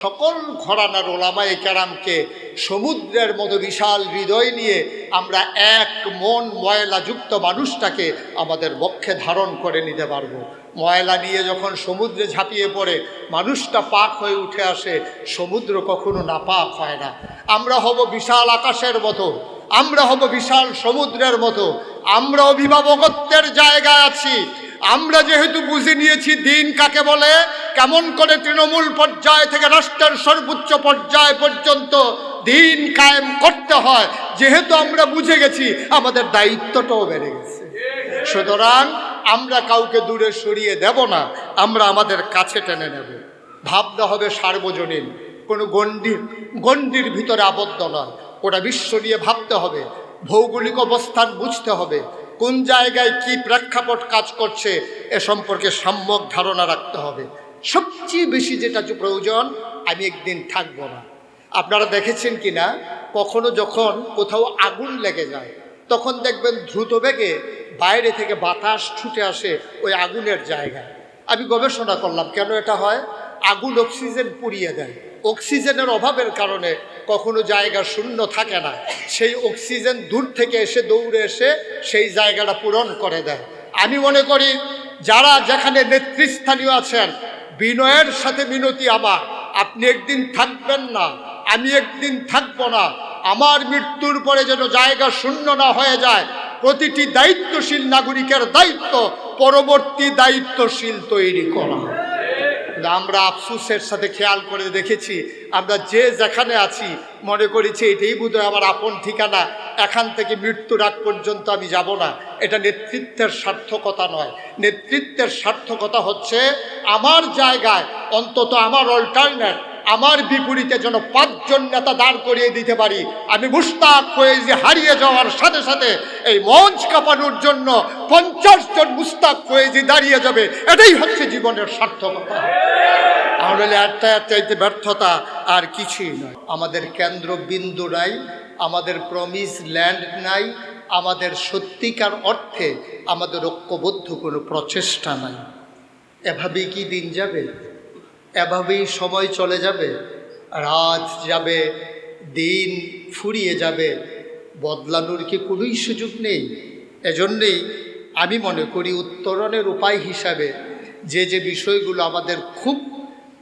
সকল ঘরানার ওলামায়ে কেরামকে সমুদ্রের মতো বিশাল হৃদয় নিয়ে আমরা এক মন ময়লাযুক্ত মানুষটাকে আমাদের বক্ষে ধারণ করে নিতে পারব। ময়লা নিয়ে যখন সমুদ্রে ঝাঁপিয়ে পড়ে, মানুষটা পাক হয়ে উঠে আসে, সমুদ্র কখনো না পাক হয় না। আমরা হব বিশাল আকাশের মতো, আমরা হব বিশাল সমুদ্রের মতো, আমরা অভিভাবকত্বের জায়গায় আছি, আমরা যেহেতু বুঝে নিয়েছি দিন কাকে বলে কেমন করে তৃণমূল পর্যায় থেকে রাষ্ট্রের সর্বোচ্চ পর্যায় পর্যন্ত দিন কায়েম করতে হয়, যেহেতু আমরা বুঝে গেছি আমাদের দায়িত্বটাও বেড়ে গেছে। সুতরাং আমরা কাউকে দূরে সরিয়ে দেব না, আমরা আমাদের কাছে টেনে নেব। ভাবতে হবে সার্বজনীন, কোনো গণ্ডির গণ্ডির ভিতরে আবদ্ধ নয়। ওটা বিশ্ব নিয়ে ভাবতে হবে, ভৌগোলিক অবস্থান বুঝতে হবে, কোন জায়গায় কি প্রেক্ষাপট কাজ করছে এ সম্পর্কে সম্যক ধারণা রাখতে হবে। সবচেয়ে বেশি যেটা প্রয়োজন, আমি একদিন থাকব না। আপনারা দেখেছেন কি না কখনো যখন কোথাও আগুন লেগে যায়, তখন দেখবেন দ্রুত বেগে বাইরে থেকে বাতাস ছুটে আসে ওই আগুনের জায়গায়। আমি গবেষণা করলাম, কেন এটা হয়? আগুন অক্সিজেন পুড়িয়ে দেয়। অক্সিজেনের অভাবের কারণে কখনো জায়গা শূন্য থাকে না। সেই অক্সিজেন দূর থেকে এসে দৌড়ে এসে সেই জায়গাটা পূরণ করে দেয়। আমি মনে করি, যারা যেখানে নেতৃস্থানীয় আছেন বিনয়ের সাথে মিনতি আমার। আপনি একদিন থাকবেন না, আমি একদিন থাকব না। আমার মৃত্যুর পরে যেন জায়গা শূন্য না হয়ে যায়, প্রতিটি দায়িত্বশীল নাগরিকের দায়িত্ব, পরবর্তী দায়িত্বশীল তৈরি করা। আমরা আফসুসের সাথে খেয়াল করে দেখেছি, আমরা যে যেখানে আছি, মনে করেছি এটাই বোধহয় আমার আপন ঠিকানা। এখান থেকে মৃত্যুর আগ পর্যন্ত আমি যাব না। এটা নেতৃত্বের সার্থকতা নয়। নেতৃত্বের সার্থকতা হচ্ছে আমার জায়গায় অন্তত আমার অল্টারনেট, আমার বিপরীতে যেন পাঁচজন নেতা দাঁড় করিয়ে দিতে পারি। আমি মুস্তাক হয়ে যে হারিয়ে যাওয়ার সাথে সাথে এই মঞ্চ কাঁপানোর জন্য পঞ্চাশ জন মুস্তাক হয়ে যে দাঁড়িয়ে যাবে, এটাই হচ্ছে জীবনের সার্থকতা। তাহলে একটা চাইতে ব্যর্থতা আর কিছুই নয়। আমাদের কেন্দ্রবিন্দু নাই। আমাদের প্রমিস ল্যান্ড নাই, আমাদের সত্যিকার অর্থে আমাদের ঐক্যবদ্ধ কোনো প্রচেষ্টা নাই। এভাবেই কি দিন যাবে? এভাবেই সময় চলে যাবে? রাত যাবে, দিন ফুরিয়ে যাবে। বদলানোর কি কোনোই সুযোগ নেই। এজন্যেই আমি মনে করি উত্তরণের উপায় হিসাবে যে যে বিষয়গুলো আমাদের খুব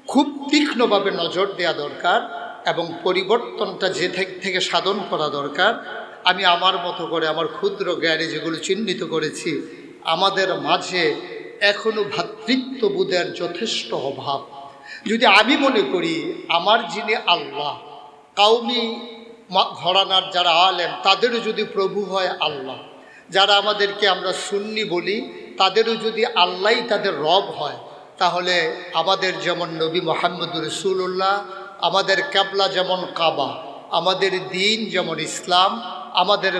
খুব তীক্ষ্ণভাবে নজর দেওয়া দরকার এবং পরিবর্তনটা যে থেকে সাধন করা দরকার, আমি আমার মতো করে, আমার ক্ষুদ্র জ্ঞানে যেগুলো চিহ্নিত করেছি, আমাদের মাঝে এখনও ভ্রাতৃত্ববোধের যথেষ্ট অভাব। যদি আমি মনে করি, আমার যিনি আল্লাহ, কাউমি ঘরানার যারা আলেম, তাদেরও যদি প্রভু হয় আল্লাহ, যারা আমাদেরকে আমরা সুন্নি বলি, তাদেরও যদি আল্লাহই তাদের রব হয়, তাহলে আমাদের যেমন নবী মোহাম্মদ রসুল্লাহ আমাদের ক্যাবলা যেমন কাবা, আমাদের দিন যেমন ইসলাম, আমাদের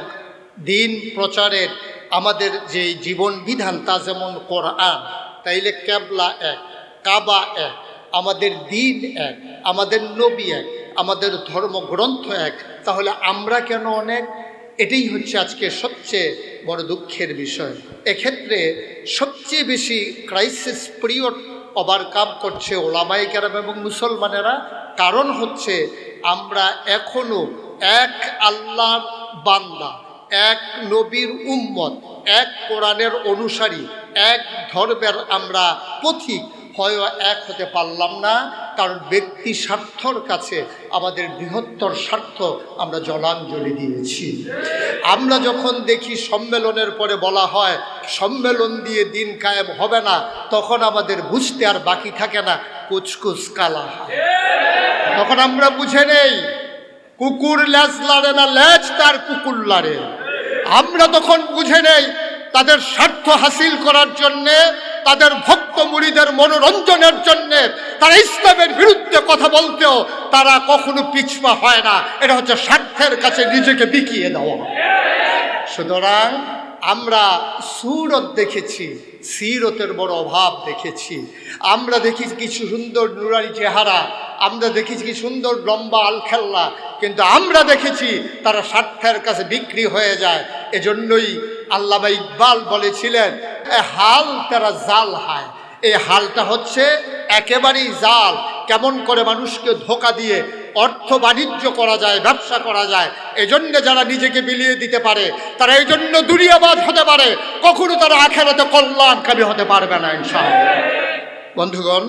দিন প্রচারের, আমাদের যে জীবন বিধান তা যেমন কোরআন, তাইলে ক্যাবলা এক, কাবা এক, আমাদের দিন এক, আমাদের নবী এক, আমাদের ধর্মগ্রন্থ এক, তাহলে আমরা কেন অনেক? এটাই হচ্ছে আজকে সবচেয়ে বড় দুঃখের বিষয়। এক্ষেত্রে সবচেয়ে বেশি ক্রাইসিস পিরিয়ড ওভারকাম করছে ওলামাই কেরাম এবং মুসলমানেরা কারণ হচ্ছে আমরা এখনও এক আল্লাহর বান্দা, এক নবীর উম্মত, এক কোরআনের অনুসারী, এক ধর্মের আমরা পথিক। হয় এক হতে পারলাম না, কারণ ব্যক্তি স্বার্থর কাছে আমাদের বৃহত্তর স্বার্থ আমরা জলাঞ্জলি দিয়েছি। আমরা যখন দেখি সম্মেলনের পরে বলা হয়, সম্মেলন দিয়ে দিন কায়েম হবে না, তখন আমাদের বুঝতে আর বাকি থাকে না, কুচকুচ কালা হয় তখন আমরা বুঝে নেই, কুকুর ল্যাজ লাড়ে না ল্যাজ তার কুকুর লাড়ে। আমরা তখন বুঝে নেই, তাদের স্বার্থ হাসিল করার জন্যে, তাদের ভক্ত মুড়িদের মনোরঞ্জনের জন্যে, তারা ইসলামের বিরুদ্ধে কথা বলতেও তারা কখনো পিছপা হয় না। এটা হচ্ছে স্বার্থের কাছে নিজেকে বিকিয়ে দেওয়া। সুতরাং আমরা সুরত দেখেছি সিরতের বড় অভাব দেখেছি। আমরা দেখেছি কিছু সুন্দর নুরানি চেহারা, আমরা দেখেছি কি সুন্দর লম্বা আল আলখেল্লা, কিন্তু আমরা দেখেছি তারা স্বার্থের কাছে বিক্রি হয়ে যায়। এজন্যই আল্লামা ইকবাল বলেছিলেন, "এ হাল তারা জাল হায়। এই হালটা হচ্ছে একেবারেই জাল। কেমন করে মানুষকে ধোকা দিয়ে অর্থ বাণিজ্য করা যায় ব্যবসা করা যায় এজন্য যারা নিজেকে বিলিয়ে দিতে পারে তারা এই জন্য দুনিয়াবাদ হতে পারে কখনো তারা আখেরাতে কল্যাণকামী হতে পারবে না ইনশাআল্লাহ বন্ধুগণ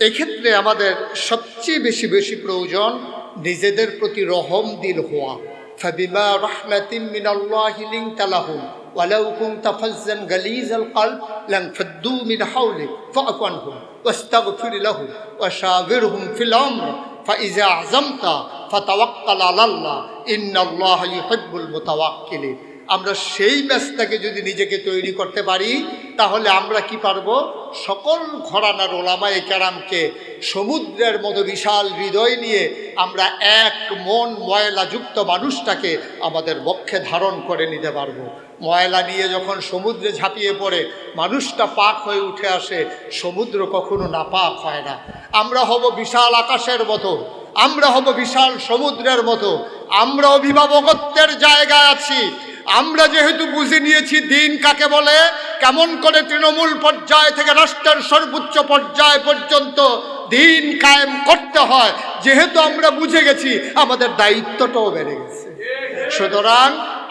এক্ষেত্রে আমাদের সবচেয়ে বেশি বেশি প্রয়োজন নিজেদের প্রতি রহম দিল হওয়া ফাবিমা রাহমাতিন মিনাল্লাহি লিনতা লাহুম ولو كنت فظا غليظ القلب لانفضوا من حولك فاعف عنهم واستغفر لهم وشاورهم في الامر فإذا عزمت فتوكل على الله. إن الله يحب المتوكلين. আমরা সেই ম্যাচটাকে যদি নিজেকে তৈরি করতে পারি, তাহলে আমরা কি পারব? সকল ঘরানার ওলামায়ে ক্যারামকে সমুদ্রের মতো বিশাল হৃদয় নিয়ে আমরা এক মন ময়লাযুক্ত মানুষটাকে আমাদের বক্ষে ধারণ করে নিতে পারব। ময়লা নিয়ে যখন সমুদ্রে ঝাঁপিয়ে পড়ে, মানুষটা পাক হয়ে উঠে আসে, সমুদ্র কখনো না পাক হয় না। আমরা হব বিশাল আকাশের মতো, আমরা হব বিশাল সমুদ্রের মতো, আমরা অভিভাবকত্বের জায়গায় আছি। আমরা যেহেতু বুঝে নিয়েছি দিন কাকে বলে, কেমন করে তৃণমূল পর্যায় থেকে রাষ্ট্রের সর্বোচ্চ পর্যায় পর্যন্ত দিন কায়েম করতে হয়, যেহেতু আমরা বুঝে গেছি আমাদের দায়িত্বটাও বেড়ে গেছে। সুতরাং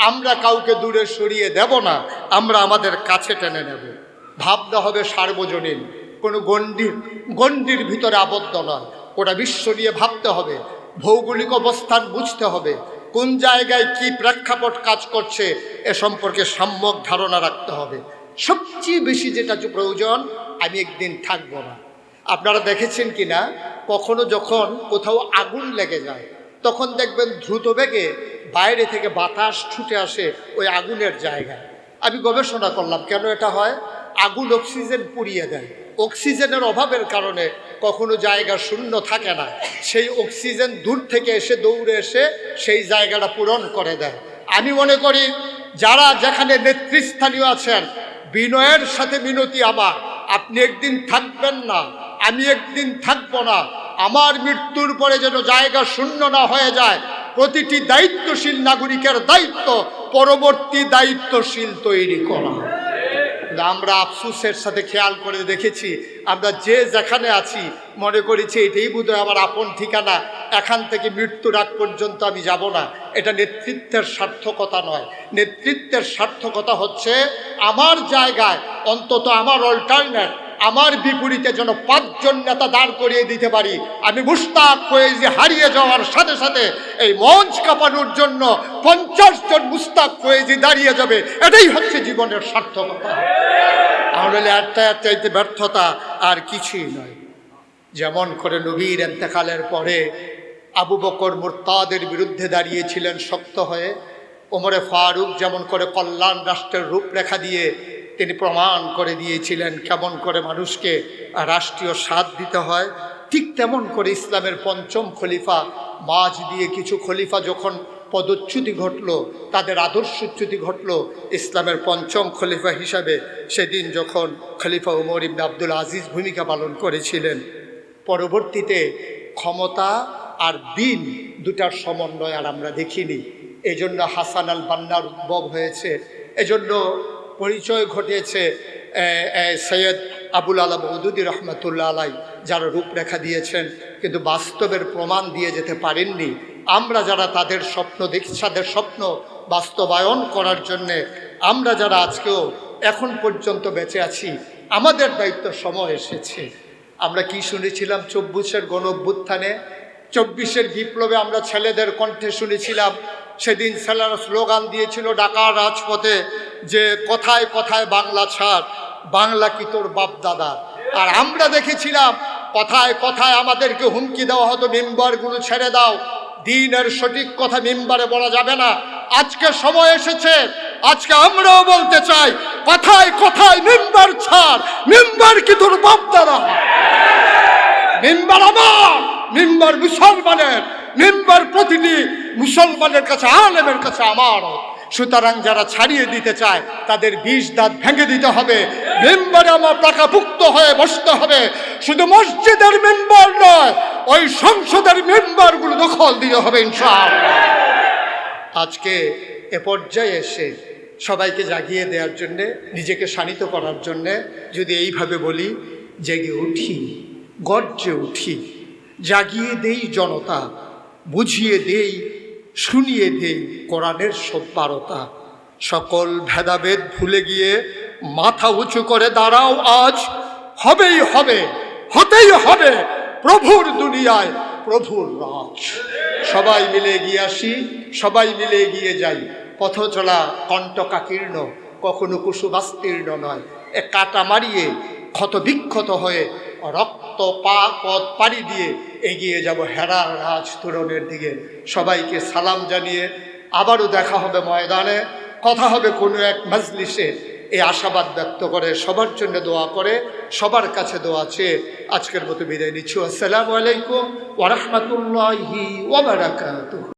আমরা কাউকে দূরে সরিয়ে দেব না, আমরা আমাদের কাছে টেনে নেব। ভাবতে হবে সার্বজনীন, কোনো গণ্ডির গণ্ডির ভিতরে আবদ্ধ নয়। ওটা বিশ্ব নিয়ে ভাবতে হবে, ভৌগোলিক অবস্থান বুঝতে হবে কোন জায়গায় কি প্রেক্ষাপট কাজ করছে এ সম্পর্কে সম্যক ধারণা রাখতে হবে। সবচেয়ে বেশি যেটা প্রয়োজন, আমি একদিন থাকব না। আপনারা দেখেছেন কি না কখনো যখন কোথাও আগুন লেগে যায়, তখন দেখবেন দ্রুত বেগে বাইরে থেকে বাতাস ছুটে আসে ওই আগুনের জায়গায়। আমি গবেষণা করলাম, কেন এটা হয়? আগুন অক্সিজেন পুড়িয়ে দেয়। অক্সিজেনের অভাবের কারণে কখনো জায়গা শূন্য থাকে না। সেই অক্সিজেন দূর থেকে এসে দৌড়ে এসে সেই জায়গাটা পূরণ করে দেয়। আমি মনে করি, যারা যেখানে নেতৃস্থানীয় আছেন, বিনয়ের সাথে মিনতি আমার। আপনি একদিন থাকবেন না, আমি একদিন থাকব না। আমার মৃত্যুর পরে যেন জায়গা শূন্য না হয়ে যায়, প্রতিটি দায়িত্বশীল নাগরিকের দায়িত্ব, পরবর্তী দায়িত্বশীল তৈরি করা। কিন্তু আমরা আফসুসের সাথে খেয়াল করে দেখেছি, আমরা যে যেখানে আছি, মনে করেছি এটাই বোধহয় আমার আপন ঠিকানা, এখান থেকে মৃত্যুর আগ পর্যন্ত আমি যাব না। এটা নেতৃত্বের সার্থকতা নয়। নেতৃত্বের সার্থকতা হচ্ছে আমার জায়গায়, অন্তত আমার অল্টারনেট আমার বিপরীতে যেন পাঁচজন নেতা দাঁড় করিয়ে দিতে পারি, আমি মুস্তাক হয়ে যে হারিয়ে যাওয়ার সাথে সাথে এই মঞ্চ কাঁপানোর জন্য পঞ্চাশ জন মুস্তাক হয়ে যে দাঁড়িয়ে যাবে, এটাই হচ্ছে জীবনের সার্থকতা। তাহলে একটা চাইতে ব্যর্থতা আর কিছুই নয়। যেমন করে নবীর এন্তেকালের পরে আবু বকর মুরতাদের বিরুদ্ধে দাঁড়িয়েছিলেন শক্ত হয়ে, ওমরে ফারুক যেমন করে কল্যাণ রাষ্ট্রের রূপরেখা দিয়ে তিনি প্রমাণ করে দিয়েছিলেন কেমন করে মানুষকে রাষ্ট্রীয় স্বাদ দিতে হয়। ঠিক তেমন করে ইসলামের পঞ্চম খলিফা মাঝ দিয়ে কিছু খলিফা যখন পদচ্যুতি ঘটল, তাদের আদর্শচ্যুতি ঘটল, ইসলামের পঞ্চম খলিফা হিসাবে সেদিন যখন খলিফা উমর ইবনে আব্দুল আজিজ ভূমিকা পালন করেছিলেন। পরবর্তীতে ক্ষমতা আর দিন দুটার সমন্বয় আর আমরা দেখিনি। এজন্য হাসান আল বান্নার উদ্ভব হয়েছে। এজন্য পরিচয় ঘটিয়েছে সৈয়দ আবুল আলা মৌদুদি রহমতুল্লা আলাই, যারা রূপরেখা দিয়েছেন, কিন্তু বাস্তবের প্রমাণ দিয়ে যেতে পারেননি। আমরা যারা তাদের স্বপ্ন দেখি, তাদের স্বপ্ন বাস্তবায়ন করার জন্যে, আমরা যারা আজকেও এখন পর্যন্ত বেঁচে আছি, আমাদের দায়িত্ব সময় এসেছে। আমরা কি শুনেছিলাম চব্বিশের গণ অভ্যুত্থানে চব্বিশের বিপ্লবে আমরা ছেলেদের কণ্ঠে শুনেছিলাম সেদিন সেলার স্লোগান দিয়েছিল ঢাকার রাজপথে যে কথায় কথায় বাংলা ছাড়, বাংলা কি তোর বাপ দাদা? আর আমরা দেখেছিলাম, কথায় কথায় আমাদেরকে হুমকি দেওয়া হতো, মেম্বারগুলো ছেড়ে দাও। দিনের সঠিক কথা মেম্বারে বলা যাবে না। আজকে সময় এসেছে, আজকে আমরাও বলতে চাই, কথায় কথায় মেম্বার ছাড়, মেম্বার কি তোর বাপ দাদা? মেম্বার আমার, মেম্বার মুসলমানের। মেম্বার প্রতিটি মুসলমানের কাছে, আলেমের কাছে আমার সুতরাং যারা ছাড়িয়ে দিতে চায়, তাদের বিষ দাঁত ভেঙে দিতে হবে। মেম্বারে আমার পাকাপুক্ত হয়ে বসতে হবে। শুধু মসজিদের মেম্বার নয়, ওই সংসদের মেম্বারগুলো দখল দিতে হবে ইনশাআল্লাহ। আজকে এ পর্যায়ে এসে সবাইকে জাগিয়ে দেওয়ার জন্যে, নিজেকে শানিত করার জন্যে যদি এইভাবে বলি, জেগে উঠি, গর্জে উঠি, জাগিয়ে দেই জনতা। বুঝিয়ে দেই, শুনিয়ে দেই কোরআনের সভ্যারতা সকল ভেদাভেদ ভুলে গিয়ে মাথা উঁচু করে দাঁড়াও আজ। হবেই হবে, হতেই হবে প্রভুর দুনিয়ায় প্রভুর রাজ। সবাই মিলে গিয়ে আসি, সবাই মিলে এগিয়ে যাই। পথ চলা কণ্টকাকীর্ণ, কখনো কুসুবাস্তীর্ণ নয়। এ কাটা মারিয়ে ক্ষত বিক্ষত হয়ে রক্ত পা পথ পাড়ি দিয়ে এগিয়ে যাব হেরার রাজ তোরণের দিকে। সবাইকে সালাম জানিয়ে আবারও দেখা হবে ময়দানে। কথা হবে কোনো এক মজলিসে। এই আশাবাদ ব্যক্ত করে, সবার জন্য দোয়া করে, সবার কাছে দোয়া চেয়ে আজকের মতো বিদায় নিচ্ছি। আসসালামু আলাইকুম ওরহমতুল্লাহি ওবরাকাতুহ